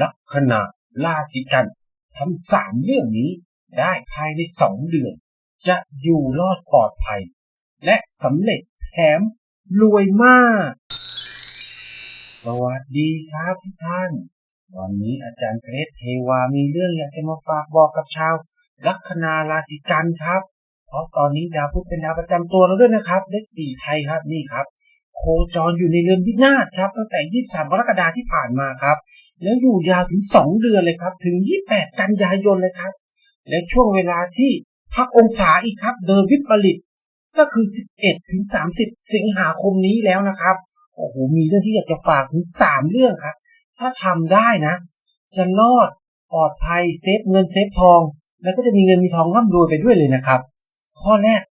ลัคนาราศีกันทำสามเรื่องนี้ได้ภายในสองเดือน จะอยู่รอดปลอดภัย และสำเร็จแถมรวยมาก สวัสดีครับทุกท่าน วันนี้อาจารย์เกรซเทวามีเรื่องอยากจะมาฝากบอกกับชาว ลัคนาราศีกันครับ เพราะตอนนี้ดาวพุธเป็นดาวประจำตัวเราด้วยนะครับเลขสี่ไทยครับนี่ครับ โคจรอยู่ในเรือนวินาศครับตั้งแต่ 23กรกฎาคมที่ผ่านมาครับ แล้วอยู่ยาวถึง2เดือนเลยครับ ถึง28กันยายนเลยครับ และช่วงเวลาที่พักองศาอีกครับ เดินวิปริตก็คือ 11 ถึง 30 สิงหาคมนี้แล้วนะครับ โอ้โห มีเรื่องที่อยากจะฝากถึง 3 เรื่องครับ ถ้าทำได้นะ จะรอดปลอดภัยเซฟเงินเซฟทอง แล้วก็จะมีเงินมีทองร่ำรวยไปด้วยเลยนะครับ ข้อแรก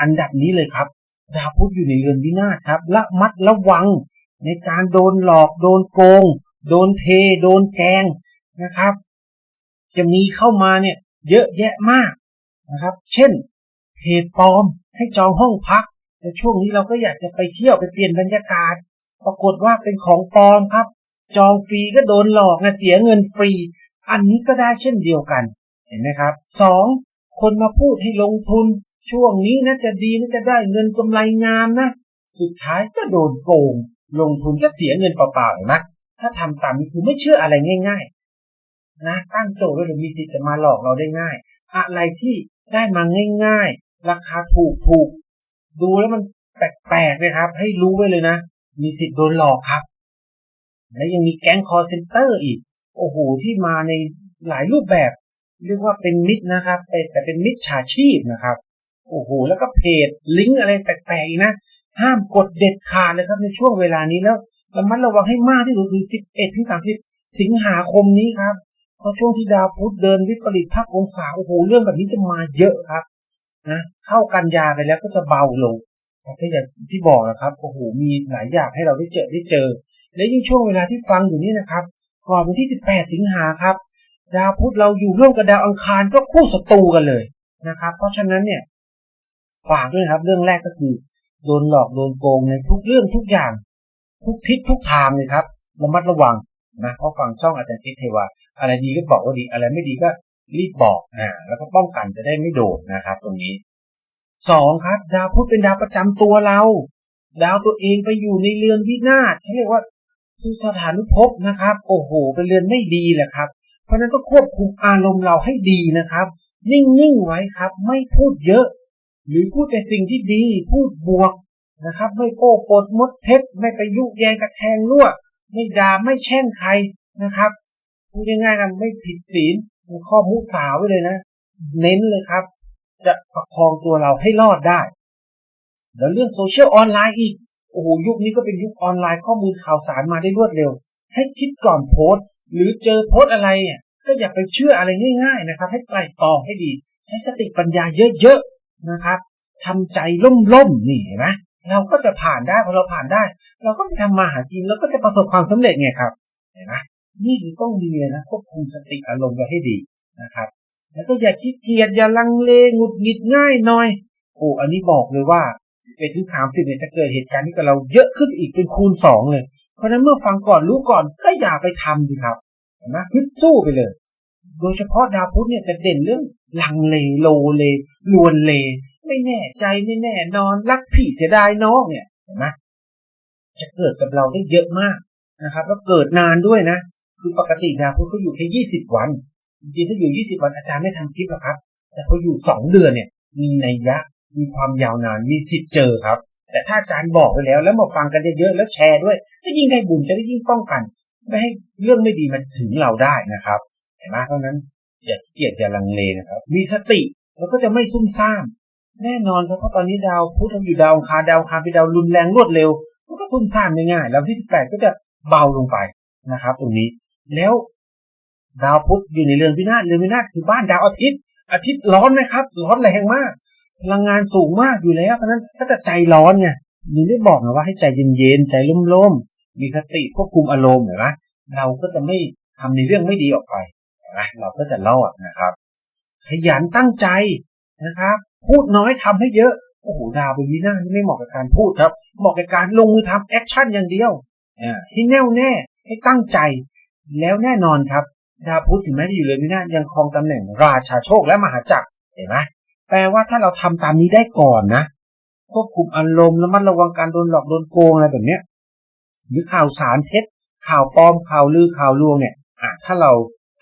อันดับนี้เลยครับ ดาวพุธอยู่ในเรือนวินาศครับละมัดระวังในการโดนหลอกโดนโกง โดนเท โดนแกงนะครับ จะมีเข้ามาเนี่ยเยอะแยะมากนะครับ เช่นเพจปลอมให้จองห้องพักในช่วงนี้เราก็อยากจะไปเที่ยวไปเปลี่ยนบรรยากาศ ปรากฏว่าเป็นของปลอมครับ จองฟรีก็โดนหลอกนะเสียเงินฟรี อันนี้ก็ได้เช่นเดียวกันเห็นไหมครับสองคนมาพูดให้ลงทุน ช่วงนี้นะจะดีนะจะได้เงินกำไรงามนะ สุดท้ายก็โดนโกง ลงทุนก็เสียเงินเปล่าๆเห็นไหม ถ้าทำตามนี้คือไม่เชื่ออะไรง่าย ๆ นะตั้งโจทย์ไว้เลยมีสิทธิ์จะมาหลอกเราได้ง่าย อะไรที่ได้มาง่าย ๆ ราคาถูกถูกๆดูแล้วมันแปลกๆนะครับ ให้รู้ไว้เลยนะ มีสิทธิ์โดนหลอกครับ และยังมีแก๊งคอร์เซนเตอร์อีก โอ้โหที่มาในหลายรูปแบบ เรียกว่าเป็นมิดนะครับแต่แต่เป็นมิดฉาชีพนะครับ โอ้โหแล้วก็เพจลิงก์อะไรแปลกๆนะห้ามกดเด็ดขาดเลยครับในช่วงเวลานี้แล้ว ระมัดระวังให้มากที่สุดคือ 11ถึง30 สิงหาคมนี้ครับเพราะช่วงที่ดาวพุธเดินวิปริตภาคองศาโอ้โหเรื่องแบบนี้จะมาเยอะครับนะเข้ากันยาไปแล้วก็จะเบาลงแต่ก็อย่างที่บอกนะครับโอ้โหมีหลายอย่างให้เราได้เจอได้เจอ และยิ่งช่วงเวลาที่ฟังอยู่นี่นะครับก่อนวันที่ 18 สิงหาครับ ดาวพุธเราอยู่ร่วมกับดาวอังคารก็คู่ศัตรูกันเลยนะครับ เพราะฉะนั้นเนี่ยฝากด้วยครับเรื่องแรกก็คือ โดนหลอกโดนโกงในทุกเรื่องทุกอย่าง ทุกทิศทุกทางเลยครับระมัดระวังนะเพราะฟังช่องอาจารย์คิดเทวาอะไรดีก็บอกว่าดี อะไรไม่ดีก็รีบบอกอ่าแล้วก็ป้องกันจะได้ไม่โดนนะครับ ตรงนี้สองครับ ดาวพุธเป็นดาวประจำตัวเรา ดาวตัวเองไปอยู่ในเรือนวินาศเขาเรียกว่าคือสถานุภพนะครับ โอ้โห เป็นเรือนไม่ดีแหละครับ เพราะนั้นก็ควบคุมอารมณ์เราให้ดีนะครับ นิ่งๆไว้ครับ ไม่พูดเยอะ หรือพูดแต่สิ่งที่ดี พูดบวก นะครับ ไม่โป้ปดมดเท็จไม่ไปยุแยงกระแทงรั่วไม่ด่าไม่แช่งใครนะครับพูดง่ายๆกันไม่ผิดศีลข้อมุสาไว้เลยนะ เน้นเลยครับ จะประคองตัวเราให้รอดได้ แล้วเรื่องโซเชียลออนไลน์อีกโอ้โหยุคนี้ก็เป็นยุคออนไลน์ข้อมูลข่าวสารมาได้รวดเร็ว ให้คิดก่อนโพสต์ หรือเจอโพสต์อะไรเนี่ยก็อย่าไปเชื่ออะไรง่าย ๆนะครับ ให้ไตร่ตรองให้ดี ใช้สติปัญญาเยอะๆนะครับทำใจล่มๆนี่เห็นไหม เราก็จะผ่านได้พอเราผ่านได้ เราก็ไปทำมาหากินแล้วก็จะประสบความสำเร็จไงครับเห็นไหมนี่คือต้องมีเลยนะควบคุมสติอารมณ์ไว้ให้ดีนะครับ แล้วก็อย่าขี้เกียจอย่าลังเลงุดหงิดง่ายหน่อยโอ้อันนี้บอกเลยว่าไปถึงสามสิบเนี่ยจะเกิดเหตุการณ์ที่กับเราเยอะขึ้นอีกเป็นคูณสองเลย เพราะฉะนั้นเมื่อฟังก่อนรู้ก่อนก็อย่าไปทำสิครับเห็นไหมฮึดสู้ไปเลย โดยเฉพาะดาวพุธเนี่ยจะเด่นเรื่องลังเลโลเลลวนเล ไม่แน่ใจไม่แน่นอนรักพี่เสียดายน้องเนี่ยเห็นไหมจะเกิดกับเราได้เยอะมากนะครับ แล้วเกิดนานด้วยนะ คือปกติดาวพุธเขาอยู่แค่ยี่สิบวันจริงถ้าอยู่ยี่สิบวันอาจารย์ไม่ทำคลิปหรอกครับ แต่พออยู่สองเดือนเนี่ย มีนัยยะมีความยาวนานมีสิทธิ์เจอครับ แต่ถ้าอาจารย์บอกไปแล้ว แล้วมาฟังกันเยอะๆแล้วแชร์ด้วยก็ยิ่งได้บุญจะได้ยิ่งป้องกันไม่ให้เรื่องไม่ดีมันถึงเราได้นะครับเห็นไหมเพราะนั้นอย่าเกียจอย่าลังเลนะครับ มีสติแล้วก็จะไม่ซุ่มซ่าม แน่นอนครับเพราะตอนนี้ดาวพุธอยู่ดาวคารดาวคารเป็นดาวรุนแรงรวดเร็วมันก็ซุ่มซ่ามง่ายๆแล้วที่สิบแปดก็จะเบาลงไปนะครับ ตรงนี้ แล้วดาวพุธอยู่ในเรือนพินาศเรือนพินาศคือบ้านดาวอาทิตย์ อาทิตย์ร้อนนะครับ ร้อนแรงมาก พลังงานสูงมากอยู่แล้วเพราะนั้นก็จะใจร้อนไงมีได้บอกนะว่าให้ใจเย็นๆใจร่มๆมีสติควบคุมอารมณ์เห็นไหมเราก็จะไม่ทำในเรื่องไม่ดีออกไปนะเราก็จะรอดนะครับ ขยันตั้งใจนะครับ พูดน้อยทำให้เยอะ โอ้โหดาวเป็นวินานี่ไม่เหมาะกับการพูดครับ เหมาะกับการลงมือทำแอคชั่นอย่างเดียวอ่าให้แน่วแน่ให้ตั้งใจ แล้วแน่นอนครับ ดาวพุธถึงแม้จะอยู่เรือนวินายังครองตำแหน่งราชาโชคและมหาจักรเห็นไหมแปลว่าถ้าเราทำตามนี้ได้ก่อนนะควบคุมอารมณ์แล้วมันระวังการโดนหลอกโดนโกงอะไรแบบเนี้ยหรือข่าวสารเท็จ ข่าวปลอมข่าวลือข่าวลวงเนี่ยอะถ้าเรา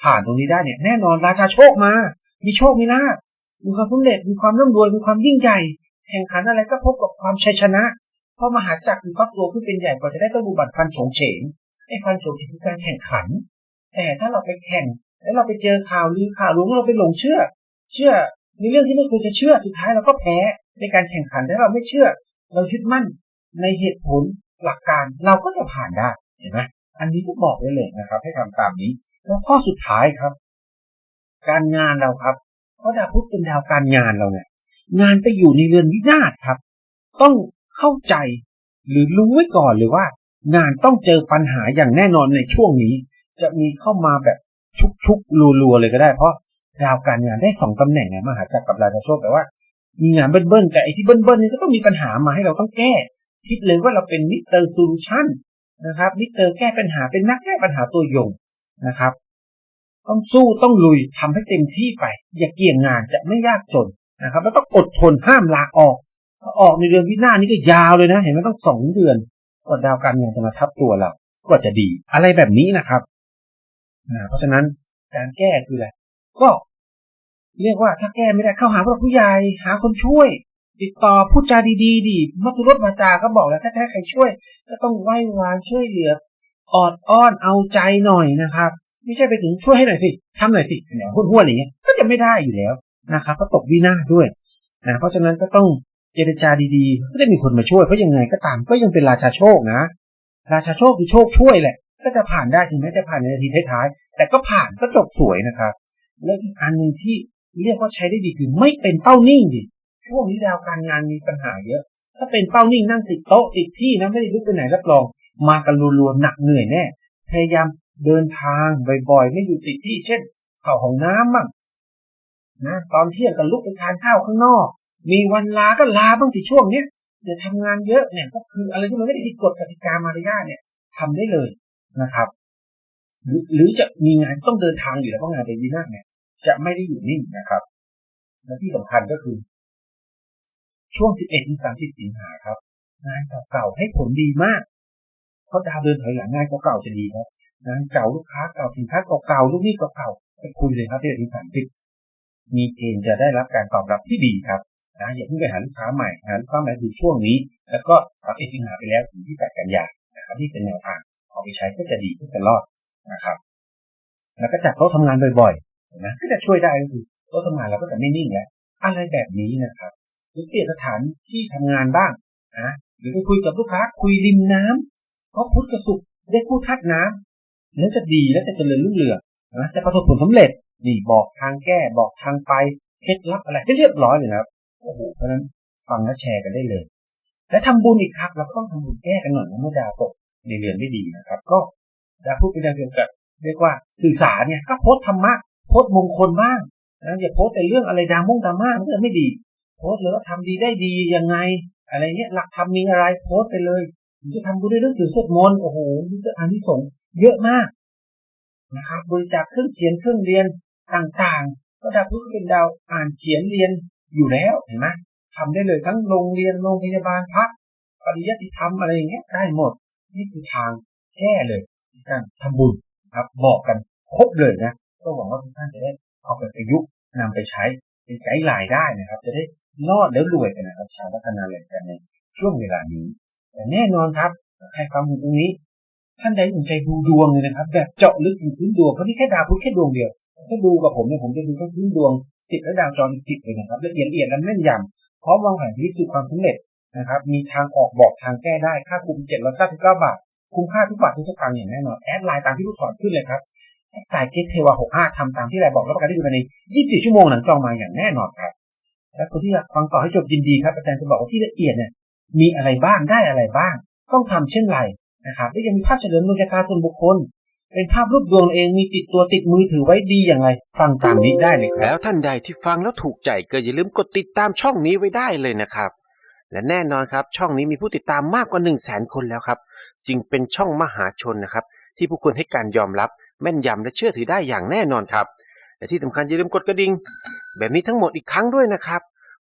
ผ่านตรงนี้ได้เนี่ย แน่นอนราชาโชคมา มีโชคมีลาภ มีความสำเร็จมีความร่ำรวยมีความยิ่งใหญ่แข่งขันอะไรก็พบกับความชัยชนะเพราะมหาจักรคือฟักตัวขึ้นเป็นใหญ่กว่าจะได้ต้องบูบัตรฟันโฉงเฉงไอ้ฟันโฉงเฉงคือการแข่งขัน แต่ถ้าเราไปแข่งแล้วเราไปเจอข่าวลือข่าวลวงเราไปหลงเชื่อ เชื่อในเรื่องที่ไม่ควรจะเชื่อสุดท้ายเราก็แพ้ในการแข่งขันถ้าเราไม่เชื่อ เรายึดมั่นในเหตุผลหลักการเราก็จะผ่านได้เห็นไหมอันนี้ก็บอกไว้เลยนะครับ ให้ทำตามนี้ แล้วข้อสุดท้ายครับ การงานเราครับ เพราะดาวพุธเป็นดาวการงานเราเนี่ยงานไปอยู่ในเรือนวินาศครับ ต้องเข้าใจหรือรู้ไว้ก่อนเลยว่า งานต้องเจอปัญหาอย่างแน่นอนในช่วงนี้ จะมีเข้ามาแบบชุกๆรัวๆเลยก็ได้ เพราะดาวการงานได้สองตำแหน่งไงมหาจักรกับราชาโชคแปลว่า มีงานเบิ้ลๆแต่ไอ้ที่เบิ้ลๆนี่ก็ต้องมีปัญหามาให้เราต้องแก้ คิดเลยว่าเราเป็นมิสเตอร์ซูลูชันนะครับมิสเตอร์แก้ปัญหาเป็นนักแก้ปัญหาตัวยงนะครับ ต้องสู้ต้องลุยทำให้เต็มที่ไป อย่าเกี่ยงงานจะไม่ยากจนนะครับ แล้วต้องอดทนห้ามลาออกถ้าออกในเดือนที่หน้านี่ก็ยาวเลยนะ เห็นไหมต้องสองเดือนกว่าดาวการงานจะมาทับตัวเรากว่าจะดี อะไรแบบนี้นะครับนะเพราะฉะนั้นการแก้คืออะไรก็เรียกว่าถ้าแก้ไม่ได้เข้าหาผู้หลักผู้ใหญ่หาคนช่วย ติดต่อพูดจาดีๆดิมัตุรสวาจาก็บอกแล้วถ้าแท้ใครช่วย ก็ต้องไหว้วานช่วยเหลือออดอ้อนเอาใจหน่อยนะครับ ไม่ใช่ไปถึงช่วยให้หน่อยสิทำหน่อยสิเนี่ยห้วนๆอย่างเงี้ยก็จะไม่ได้อยู่แล้วนะครับก็ตกวินาศด้วยนะเพราะฉะนั้นก็ต้องเจรจาดีๆก็ได้มีคนมาช่วยเพราะยังไงก็ตามก็ยังเป็นราชาโชคนะ ราชาโชคคือโชคช่วยแหละ ก็จะผ่านได้ถึงแม้จะผ่านในนาทีท้ายๆแต่ก็ผ่านก็จบสวยนะครับแล้วอีกอันหนึ่งที่เรียกว่าใช้ได้ดีคือไม่เป็นเป้านิ่งดิช่วงนี้ดาวการงานมีปัญหาเยอะ ถ้าเป็นเป้านิ่งนั่งติดโต๊ะติดที่นะไม่ได้ลุกไปไหนรับรอง มากันรัวๆหนักเหนื่อยแน่พยายาม เดินทางบ่อยๆ ไม่อยู่ติดที่เช่นเข้าห้องน้ำบ้างนะตอนเที่ยงก็ลุกไปทานข้าวข้างนอก มีวันลาก็ลาบ้างสิช่วงเนี้ยอย่าทำงานเยอะเนี่ยก็คืออะไรที่มันไม่ได้ผิดกฎกติกามารยาทเนี่ยทำได้เลยนะครับ หรือหรือจะมีงานต้องเดินทางอยู่แล้วเพราะงานเป็นวินาเนี่ย จะไม่ได้อยู่นิ่งนะครับและที่สำคัญก็คือ ช่วง 11ถึง30 สิงหาครับ งานเก่าๆให้ผลดีมากเพราะดาวเดินถอยหลังงานเก่าๆจะดีครับ งานเก่าลูกค้าเก่าสินค้าเก่าๆลูกหนี้เก่าๆไปคุยเลยครับที่11ถึง30มีเกณฑ์จะได้รับการตอบรับที่ดีครับนะอย่าเพิ่งไปหาลูกค้าใหม่หาลูกค้าใหม่คือช่วงนี้ แล้วก็31สิงหาไปแล้วถึงที่8กันยายนนะครับที่เป็นแนวทางเอาไปใช้ก็จะดีก็จะรอดนะครับ แล้วก็จัดโต๊ะทำงานบ่อยๆนะก็จะช่วยได้ก็คือโต๊ะทำงานเราก็จะไม่นิ่งแล้วอะไรแบบนี้นะครับหรือเปลี่ยนสถานที่ทำงานบ้างนะหรือไปคุยกับลูกค้าคุยริมน้ำเพราะพุทธกับสุขได้คู่ธาตุน้ำ แล้วจะดีแล้วจะเจริญรุ่งเรืองนะจะประสบผลสำเร็จนี่บอกทางแก้บอกทางไปเคล็ดลับอะไรให้เรียบร้อยเลยนะครับโอ้โหเพราะนั้นฟังและแชร์กันได้เลย และทำบุญอีกครับเราก็ต้องทำบุญแก้กันหน่อยนะเมื่อดาวตกในเรือนไม่ดีนะครับ ก็ดาวพูดเป็นดาวเกี่ยวกับเรียกว่าสื่อสารเนี่ยก็โพสธรรมะโพสมงคลบ้างนะอย่าโพสแต่เรื่องอะไรดราม่งดราม่ามันจะไม่ดี โพสต์เลยว่าทำดีได้ดียังไง อะไรเงี้ยหลักธรรมมีอะไรโพสไปเลยจะทำบุญด้วยหนังสื่อสวดมนต์โอ้โหนี่จะอานิสงส์ เยอะมากนะครับบริจาคเครื่องเขียนเครื่องเรียนต่างๆ ก็ดาวพุธเป็นดาวอ่านเขียนเรียนอยู่แล้วเห็นไหมทำได้เลยทั้งโรงเรียนโรงพยาบาลพักปริยัติธรรมอะไรอย่างเงี้ยได้หมด นี่คือทางแก้เลยการทำบุญครับบอกกันครบเลยนะก็หวังว่าทุกท่านจะได้เอาไปประยุกต์นำไปใช้เป็นไกด์ไลน์ได้นะครับ จะได้รอดแล้วรวยกันนะครับชาวพัฒนาแหล่งกันในช่วงเวลานี้แต่แน่นอนครับใครฟังตรงนี้ ท่านใดสนใจดูดวงเลยนะครับ แบบเจาะลึกถึงพื้นดวงเพราะนี่แค่ดาวพุธแค่ดวงเดียวถ้าดูกับผมเนี่ยผมจะดูแค่พื้นดวงสิบและดาวจรอีกสิบเลยนะครับละเอียดละเอียดและแม่นยำพร้อมวางแผนชีวิตสู่ความสำเร็จนะครับ มีทางออกบอกทางแก้ได้ค่าคุมเจ็ดร้อยเก้าสิบเก้าบาทคุ้มค่าทุกบาททุกสตางค์อย่างแน่นอนแอดไลน์ตามที่ลูกศรขึ้นเลยครับสายเกตเทวา65ทำตามที่รายบอกแล้วประกันได้อยู่ภายใน24ชั่วโมงหลังจองมาอย่างแน่นอนครับและคนที่อยากฟังต่อให้จบยินดีครับอาจารย์จะบอกว่าที่ละเอียดเนี่ยมีอะไรบ้างได้อะไรบ้าง ต้องทำเช่นไร นะครับและยังมีภาพเฉลิมดวงชะตาส่วนบุคคล เป็นภาพรูปดวงเองมีติดตัวติดมือถือไว้ดีอย่างไร ฟังตามนี้ได้เลยครับแล้วท่านใดที่ฟังแล้วถูกใจก็อย่าลืมกดติดตามช่องนี้ไว้ได้เลยนะครับและแน่นอนครับ ช่องนี้มีผู้ติดตามมากกว่า 1 0 0 0 0แสนคนแล้วครับ จึงเป็นช่องมหาชนนะครับ ที่ผู้คนให้การยอมรับแม่นยำและเชื่อถือได้อย่างแน่นอนครับ และที่สำคัญอย่าลืมกดกระดิ่งแบบนี้ทั้งหมดอีกครั้งด้วยนะครับ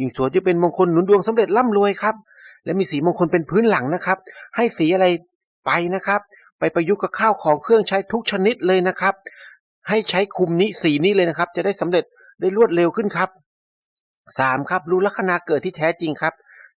ยิ่งสวยจะเป็นมงคลหนุนดวงสำเร็จร่ำรวยครับ และมีสีมงคลเป็นพื้นหลังนะครับ ให้สีอะไรไปนะครับ ไปประยุกต์กับข้าวของเครื่องใช้ทุกชนิดเลยนะครับ ให้ใช้คุมนี้สีนี้เลยนะครับ จะได้สำเร็จได้รวดเร็วขึ้นครับสามครับรู้ลัคนาเกิดที่แท้จริงครับ